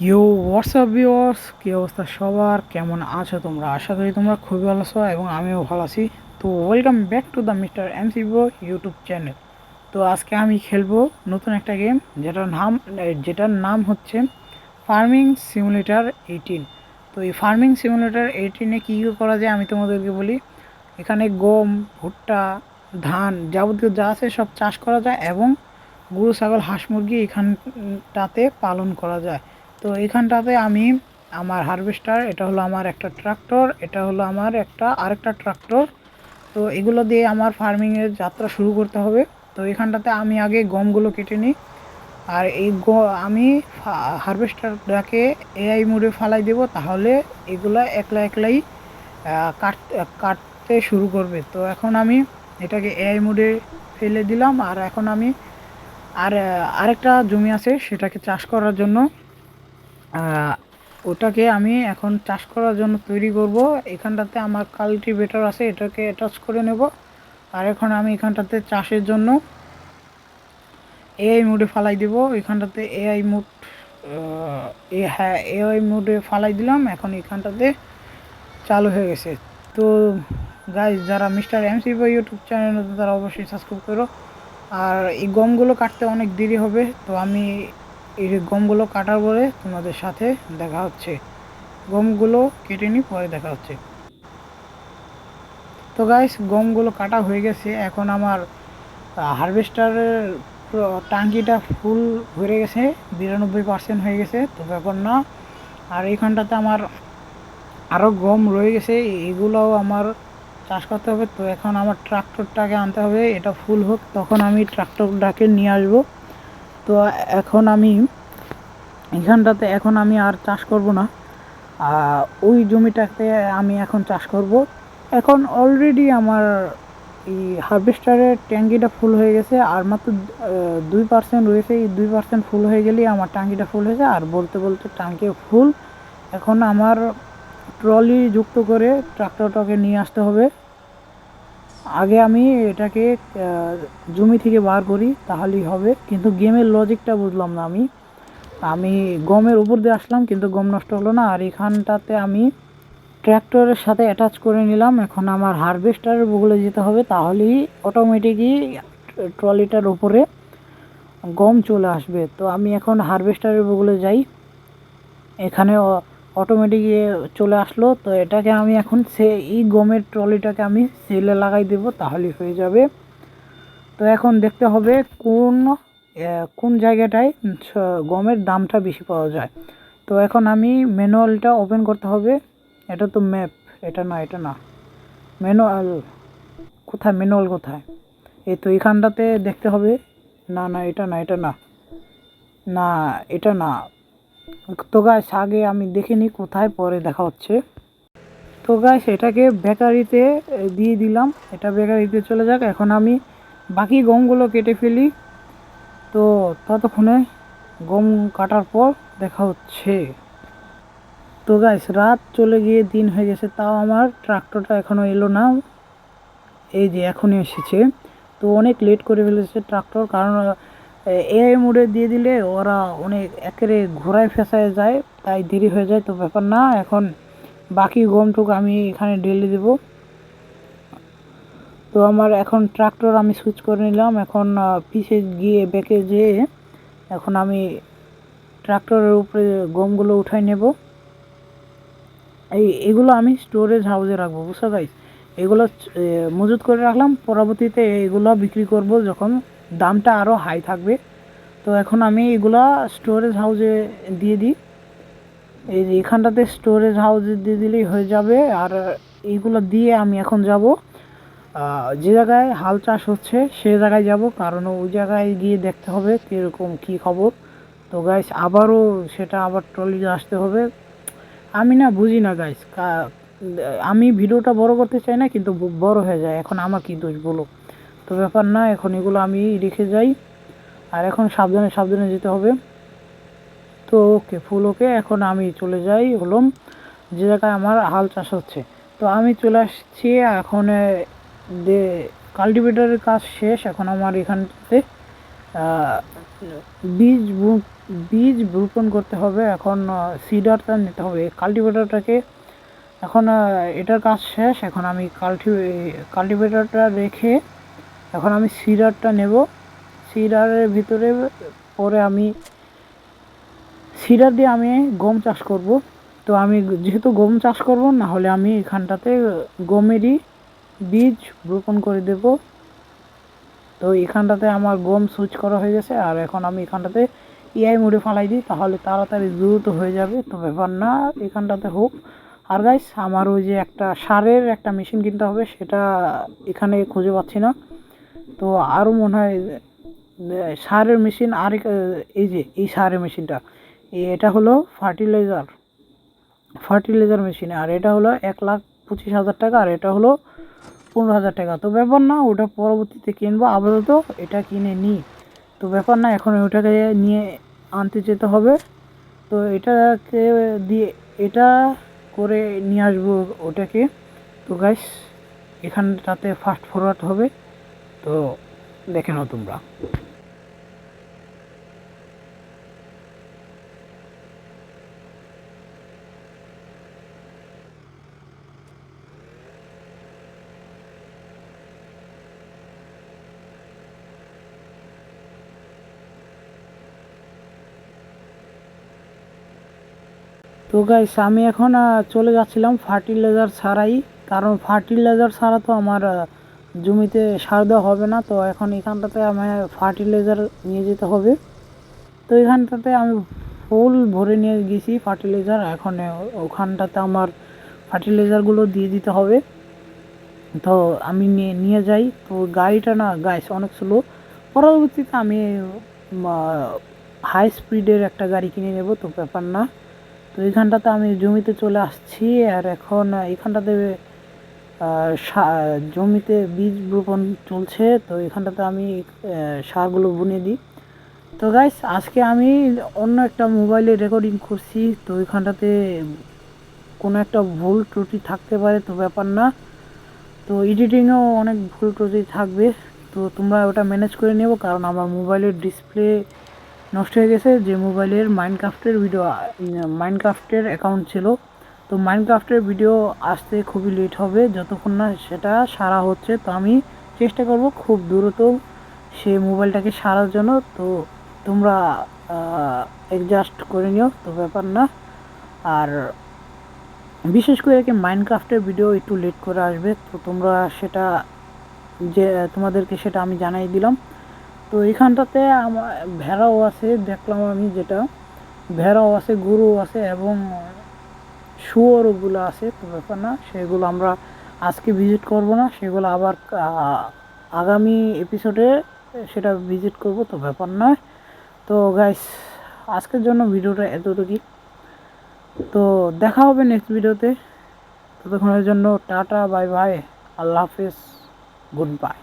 You WhatsApp viewers কী অবস্থা সবার? কেমন আছো তোমরা? আশা করি তোমরা খুবই ভালো আছো এবং আমিও ভালো আছি। তো welcome back to the mister MC Bo YouTube channel তো আজকে আমি খেলব নতুন একটা গেম যেটার নাম যেটার নাম হচ্ছে ফার্মিং সিমুলেটার এইটিন তো এই ফার্মিং সিমুলেটার এইটিনে কী কী করা যায় আমি তোমাদেরকে বলি। এখানে গম, ভুট্টা, ধান যাবতীয় যা আছে সব চাষ করা যায় এবং গরু, ছাগল, হাঁস, মুরগি এখানটাতে পালন করা যায়। তো এখানটাতে আমি আমার হারভেস্টার, এটা হলো আমার একটা ট্রাক্টর, এটা হলো আমার একটা আরেকটা ট্রাক্টর। তো এগুলো দিয়ে আমার ফার্মিংয়ের যাত্রা শুরু করতে হবে। তো এখানটাতে আমি আগে গমগুলো কেটে নিই। আর এই গ, আমি হারভেস্টারটাকে এআই মোডে ফালাই দেব, তাহলে এগুলো একলা একলাই কাট, কাটতে শুরু করবে। তো এখন আমি এটাকে এআই মোডে ফেলে দিলাম। আর এখন আমি আর, আরেকটা জমি আছে, সেটাকে চাষ করার জন্য ওটাকে আমি এখন চাষ করার জন্য তৈরি করব। এখানটাতে আমার কাল্টিভেটর আছে, এটাকে অ্যাটাচ করে নেব। আর এখন আমি এখানটাতে চাষের জন্য এআই মোডে ফালাই দেব। এখানটাতে এআই মোড এ হ্যাঁ এআই মোডে ফালাই দিলাম। এখন এখানটাতে চালু হয়ে গেছে। তো গাইজ যারা মিস্টার এমসি বা ইউটিউব চ্যানেল তারা অবশ্যই সাবস্ক্রাইব করো। আর এই গমগুলো কাটতে অনেক দেরি হবে, তো আমি এই গমগুলো কাটার পরে তোমাদের সাথে দেখা হচ্ছে। গমগুলো কেটে নিই পরে দেখা হচ্ছে। তো গাইস গমগুলো কাটা হয়ে গেছে। এখন আমার হারভেস্টারের টাঙ্কিটা ফুল ভরে গেছে বিরানব্বই পার্সেন্ট হয়ে গেছে। তো ব্যাপার না, আর এইখানটাতে আমার আরও গম রয়ে গেছে। এগুলোও আমার চাষ করতে হবে। তো এখন আমার ট্রাক্টরটাকে আনতে হবে। এটা ফুল হোক, তখন আমি ট্রাক্টরটাকে নিয়ে আসব। তো এখন আমি এখানটাতে এখন আমি আর চাষ করব না। ওই জমিটাতে আমি এখন চাষ করব। এখন অলরেডি আমার এই হারভেস্টারের ট্যাঙ্কিটা ফুল হয়ে গেছে, আর মাত্র দুই পার্সেন্ট রয়েছে। এই দুই পার্সেন্ট ফুল হয়ে গেলেই আমার ট্যাঙ্কিটা ফুল হয়েছে, আর বলতে বলতে ট্যাঙ্কি ফুল এখন আমার ট্রলি যুক্ত করে ট্রাক্টরটাকে নিয়ে আসতে হবে। আগে আমি এটাকে জমি থেকে বার করি, তাহলেই হবে। কিন্তু গেমের লজিকটা বুঝলাম না আমি। আমি গমের উপর দিয়ে আসলাম, কিন্তু গম নষ্ট হলো না। আর এখানটাতে আমি ট্র্যাক্টরের সাথে অ্যাটাচ করে নিলাম। এখন আমার হারভেস্টারের বগলে যেতে হবে, তাহলেই অটোমেটিকই ট্রলিটার উপরে গম চলে আসবে। তো আমি এখন হারভেস্টারের বগলে যাই। এখানে অটোমেটিক চলে আসলো। তো এটাকে আমি এখন সে এই গমের ট্রলিটাকে আমি সেলে লাগাই দেব, তাহলেই হয়ে যাবে। তো এখন দেখতে হবে কোন কোন জায়গাটায় গমের দামটা বেশি পাওয়া যায়। তো এখন আমি ম্যানুয়ালটা ওপেন করতে হবে। এটা তো ম্যাপ, এটা না এটা না। ম্যানুয়াল, কোথায় ম্যানুয়াল কোথায়? এই তো এখানটাতে দেখতে হবে। না না, এটা না এটা না। না, এটা না। তো গাছ আগে আমি দেখিনি কোথায় পরে দেখা হচ্ছে। তো গাছ এটাকে বেকারিতে দিয়ে দিলাম। এটা বেকারিতে চলে যাক। এখন আমি বাকি গমগুলো কেটে ফেলি। তো ততক্ষণে গম কাটার পর দেখা হচ্ছে। তো গাছ রাত চলে গিয়ে দিন হয়ে গেছে। তাও আমার ট্রাক্টরটা এখনও এলো না। এই যে এখনই এসেছে। তো অনেক লেট করে ফেলেছে ট্রাক্টর কারণ এআই মোডে দিয়ে দিলে ওরা অনেক একেরে ঘোরায় ফেসায় যায়, তাই দেরি হয়ে যায়। তো ব্যাপার না, এখন বাকি গমটুকু আমি এখানে ডেলে দেব। তো আমার এখন ট্রাক্টর আমি সুইচ করে নিলাম। এখন পিছে গিয়ে বেঁকে যেয়ে এখন আমি ট্রাক্টরের উপরে গমগুলো উঠাই নেব। এই, এগুলো আমি স্টোরেজ হাউসে রাখব, বুঝছ গাইজ এগুলো মজুত করে রাখলাম। পরবর্তীতে এগুলো বিক্রি করব যখন। দামটা আরও হাই থাকবে। তো এখন আমি এগুলা স্টোরেজ হাউসে দিয়ে দিই। এই এখানটাতে স্টোরেজ হাউসে দিয়ে দিলেই হয়ে যাবে। আর এইগুলো দিয়ে আমি এখন যাব যে জায়গায় হাল চাষ হচ্ছে সে জায়গায় যাব। কারণ ওই জায়গায় গিয়ে দেখতে হবে কীরকম কী খবর। তো গাইস আবারও সেটা আবার ট্রলি আসতে হবে। আমি না বুঝি না গাইস আমি ভিডিওটা বড় করতে চাই না, কিন্তু বড় হয়ে যায়। এখন আমার কি দোষ বলো। তো ব্যাপার না, এখন এগুলো আমি রেখে যাই। আর এখন সাবধানে সাবধানে যেতে হবে। তো ওকে, ফুল ওকে, এখন আমি চলে যাই হলাম, যে জায়গায় আমার হাল চাষ হচ্ছে। তো আমি চলে আসছি, এখন কাল্টিভেটারের কাজ শেষ, এখন আমার এখানটাতে বীজ বীজ রোপণ করতে হবে, এখন সিডারটা নিতে হবে, কাল্টিভেটরটাকে। এখন এটার কাজ শেষ, এখন আমি কাল্টি কাল্টিভেটরটা রেখে এখন আমি সিডারটা নেব। সিডারের ভিতরে পরে আমি সিডার দিয়ে আমি গম চাষ করব। তো আমি যেহেতু গম চাষ করব না হলে আমি এখানটাতে গমেরই বীজ রোপণ করে দেব। তো এখানটাতে আমার গম সুইচ করা হয়ে গেছে, আর এখন আমি এখানটাতে এআই মোডে ফালাই দিই, তাহলে তাড়াতাড়ি দ্রুত হয়ে যাবে। তো ব্যাপার না, এখানটাতে হোক। আর গাইস আমার ওই যে একটা সারের একটা মেশিন কিনতে হবে, সেটা এখানে খুঁজে পাচ্ছি না। তো আরও মনে হয় সারের মেশিন আর এক- এই যে, এই সারের মেশিনটা এটা হলো ফার্টিলাইজার ফার্টিলাইজার মেশিন আর এটা হলো এক লাখ পঁচিশ হাজার টাকা, আর এটা হলো পনেরো হাজার টাকা। তো ব্যাপার না, ওটা পরবর্তীতে কিনবো, আপাতত এটা কিনে নিই। তো ব্যাপার না, এখন ওটাকে নিয়ে আনতে যেতে হবে। তো এটাকে দিয়ে, এটা করে নিয়ে আসব ওটাকে। তো গাইস এখানটাতে ফাস্ট ফরওয়ার্ড হবে। তো দেখে নাও তোমরা। তো গাইস আমি এখন চলে যাচ্ছিলাম ফার্টিলাইজার ছাড়াই। কারণ ফার্টিলাইজার ছাড়া তো আমার জমিতে সার দেওয়া হবে না, তো এখন এখানটাতে আমি ফার্টিলাইজার নিয়ে যেতে হবে। তো এখানটাতে আমি ফুল ভরে নিয়ে গেছি ফার্টিলাইজার এখন ওখানটাতে আমার ফার্টিলাইজারগুলো দিয়ে দিতে হবে। তো আমি নিয়ে নিয়ে যাই। তো গাড়িটা না গাইস অনেক স্লো পরবর্তীতে আমি হাই স্পিডের একটা গাড়ি কিনে নেব, তো ব্যাপার না। তো এখানটাতে আমি জমিতে চলে আসছি, আর এখন এখানটাতে জমিতে বীজ রোপণ চলছে, তো এখানটাতে আমি সারগুলো বুনে দিই। তো গাইস আজকে আমি অন্য একটা মোবাইলে রেকর্ডিং করছি, তো এখানটাতে কোনো একটা ভুল ত্রুটি থাকতে পারে, তো ব্যাপার না। তো এডিটিংয়েও অনেক ভুল ত্রুটি থাকবে, তো তোমরা ওটা ম্যানেজ করে নেব, কারণ আমার মোবাইলের ডিসপ্লে নষ্ট হয়ে গেছে। যে মোবাইলের মাইনক্রাফটের ভিডিও মাইনক্রাফটের অ্যাকাউন্ট ছিল তো মাইনক্রাফটের ভিডিও আসতে খুবই লেট হবে, যতক্ষণ না সেটা সারা হচ্ছে, তো আমি চেষ্টা করব খুব দ্রুত সে মোবাইলটাকে সারার জন্য। তো তোমরা অ্যাডজাস্ট করে নিও, তো ব্যাপার না। আর বিশেষ করে কি মাইনক্রাফটের ভিডিও একটু লেট করে আসবে, তো তোমরা সেটা যে, তোমাদেরকে সেটা আমি জানাই দিলাম। তো এখানটাতে আমার ভেড়াও আছে, দেখলাম আমি যেটা। ভেড়াও আছে, গরুও আছে, এবং শুয়োরগুলো আছে, তো ব্যাপার না, সেগুলো আমরা আজকে ভিজিট করব না, সেগুলো আবার আগামী এপিসোডে সেটা ভিজিট করব, তো ব্যাপার নয়। তো গাইস আজকের জন্য ভিডিওটা এতটুকুই। তো দেখা হবে নেক্সট ভিডিওতে ততক্ষণের জন্য টাটা বাই বাই আল্লাহ হাফেজ গুড বাই